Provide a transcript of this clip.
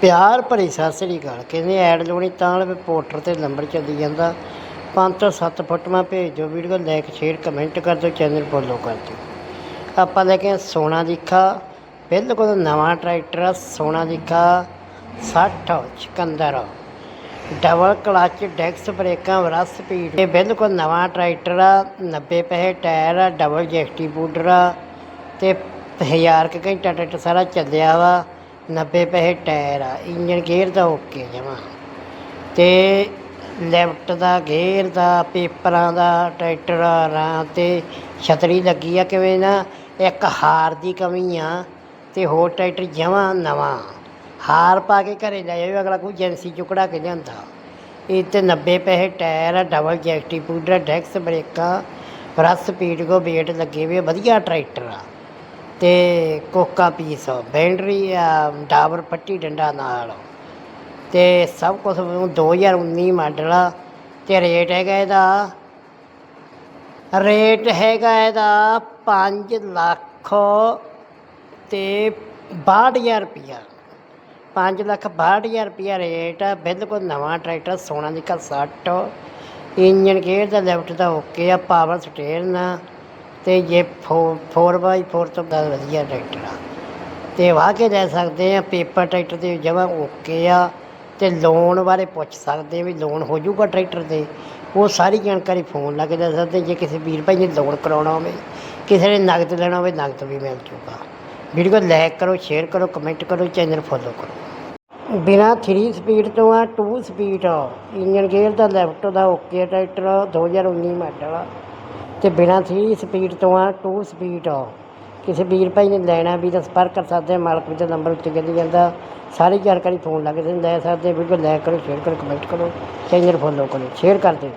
ਪਿਆਰ ਭਰੀ ਸਤਿ ਸ੍ਰੀ ਅਕਾਲ। ਕਹਿੰਦੇ ਐਡ ਲਾਉਣੀ ਤਾਂ ਵਾਲੇ ਪੋਰਟਰ ਤੇ ਨੰਬਰ ਚੱਲੀ ਜਾਂਦਾ। ਪੰਜ ਤੋਂ ਸੱਤ ਫੋਟੋਆਂ ਭੇਜ ਦਿਓ ਵੀਡੀਓ, ਲਾਈਕ, ਸ਼ੇਅਰ, ਕਮੈਂਟ ਕਰ ਦਿਓ, ਚੈਨਲ ਫੋਲੋ ਕਰ ਦਿਓ। ਆਪਾਂ ਲੈ ਕੇ ਆਏ ਸੋਨਾ ਦਿਖਾ ਬਿਲਕੁਲ ਨਵਾਂ ਟਰੈਕਟਰ ਆ, ਸੋਨਾ ਦਿਖਾ 60 ਸਿਕੰਦਰ ਡਬਲ ਕਲਚ, ਡੈਕਸ ਬ੍ਰੇਕਾਂ ਵਰਾ ਸਪੀਡ। ਇਹ ਬਿਲਕੁਲ ਨਵਾਂ ਟਰੈਕਟਰ ਆ 90 ਪੈਸੇ ਟਾਇਰ ਆ, ਡਬਲ ਜੈਕਟੀ ਬੂਡਰ ਆ, ਤੇ 1000 ਕੁ ਘੰਟਾ ਟਰੈਕਟਰ ਸਾਰਾ ਚੱਲਿਆ ਵਾ। 90 ਪੈਸੇ ਟਾਇਰ ਆ ਇੰਜਨ ਗੇਅਰ ਦਾ ਓਕੇ ਜਮਾ। ਤੇ ਲੈਫਟ ਦਾ ਗੇਅਰ ਦਾ, ਪੇਪਰਾਂ ਦਾ, ਟਰੈਕਟਰ ਰਾਂ ਤੇ ਛਤਰੀ ਲੱਗੀ ਆ ਕਿਵੇਂ ਨਾ, ਇੱਕ ਹਾਰ ਦੀ ਕਮੀ ਆ ਤੇ ਹੋਰ ਟਰੈਕਟਰ ਜਮਾ ਨਵਾਂ। ਹਾਰ ਪਾ ਕੇ ਘਰੇ ਲੈ ਜਾਵੇ ਅਗਲਾ ਕੋਈ ਏਜੰਸੀ ਚੋਂ ਕਢਾ ਕੇ ਲਿਆਂਦਾ। ਇਹ ਤੇ 90 ਪੈਸੇ ਟਾਇਰ ਆ ਡਬਲ ਜੈਕਟੀ ਪੂਡਰ ਡੈਕਸ ਬ੍ਰੇਕਾਂ, ਰਸ ਸਪੀਡ ਕੋ ਵੇਟ ਲੱਗੇ ਵੀ ਵਧੀਆ ਟਰੈਕਟਰ ਆ। ਤੇ ਕੋਕਾ ਪੀਸ, ਬੈਂਡਰੀ ਆ, ਡਾਬਰ ਪੱਟੀ ਡੰਡਾ ਨਾਲ। ਤੇ ਸਭ ਕੁਝ 2019 ਮਾਡਲ ਆ, ਤੇ ਰੇਟ ਹੈਗਾ ਇਹਦਾ। ਰੇਟ ਹੈਗਾ ਇਹਦਾ 5 ਲੱਖ ਤੇ 62000 ਰੁਪਈਆ 5 ਲੱਖ 62000 ਰੁਪਈਆ ਰੇਟ ਆ, ਬਿਲਕੁਲ ਨਵਾਂ ਟਰੈਕਟਰ, ਸੋਨਾ ਦੀ ਕਾ 60 ਇੰਜਨ ਗੇਅਰ ਦਾ ਲੈਫਟ ਦਾ ਓਕੇ ਆ, ਪਾਵਰ ਸਟੇਰਨ ਆ। ਤੇ ਜੇ 4x4 ਤੋਂ ਦਾ ਵਧੀਆ ਟਰੈਕਟਰ ਆ। ਤੇ ਵਾਹ ਕੇ ਲੈ ਸਕਦੇ ਆ ਪੇਪਰ ਟਰੈਕਟਰ ਤੇ ਜਮਾ ਓਕੇ ਆ, ਤੇ ਲੋਨ ਬਾਰੇ ਪੁੱਛ ਸਕਦੇ ਵੀ ਲੋਨ ਹੋ ਜਾਊਗਾ ਟਰੈਕਟਰ ਤੇ। ਉਹ ਸਾਰੀ ਜਾਣਕਾਰੀ ਫੋਨ ਲਾ ਕੇ ਦੇ ਸਕਦੇ ਜੇ ਕਿਸੇ ਵੀਰ ਭਾਈ ਨੇ ਲੋਨ ਕਰਾਉਣਾ ਹੋਵੇ, ਕਿਸੇ ਨੇ ਨਗਦ ਲੈਣਾ ਹੋਵੇ, ਨਗਦ ਵੀ ਮਿਲ ਜਾਊਗਾ। ਵੀਡੀਓ ਲਾਈਕ ਕਰੋ ਸ਼ੇਅਰ ਕਰੋ ਕਮੈਂਟ ਕਰੋ ਚੈਨਲ ਫੋਲੋ ਕਰੋ। ਬਿਨਾ 3 ਸਪੀਡ ਤੋਂ ਆ 2 ਸਪੀਡ ਆ। ਇੰਜਨ ਗੇਅਰ ਦਾ ਲੈਫਟ ਦਾ ਓਕੇ ਟਰੈਕਟਰ 2019 ਮਾਡਲ ਆ। ਅਤੇ ਬਿਨਾਂ ਥ੍ਰੀ ਸਪੀਡ ਤੋਂ ਆ, ਟੂ ਸਪੀਡ ਆ। ਕਿਸੇ ਵੀਰ ਭਾਈ ਨੇ ਲੈਣਾ ਵੀ ਤਾਂ ਸੰਪਰਕ ਕਰ ਸਕਦੇ ਆ, ਮਾਲਕ ਦੇ ਨੰਬਰ ਉੱਤੇ ਚੱਲੀ ਜਾਂਦਾ, ਸਾਰੀ ਜਾਣਕਾਰੀ ਫੋਨ ਲਾ ਕੇ ਤੁਸੀਂ ਲੈ ਸਕਦੇ ਵੀਡੀਓ ਲਾਈਕ ਕਰੋ ਸ਼ੇਅਰ ਕਰੋ ਕਮੈਂਟ ਕਰੋ ਚੈਨਲ ਫੋਲੋ ਕਰੋ ਸ਼ੇਅਰ ਕਰ ਦਿਓ।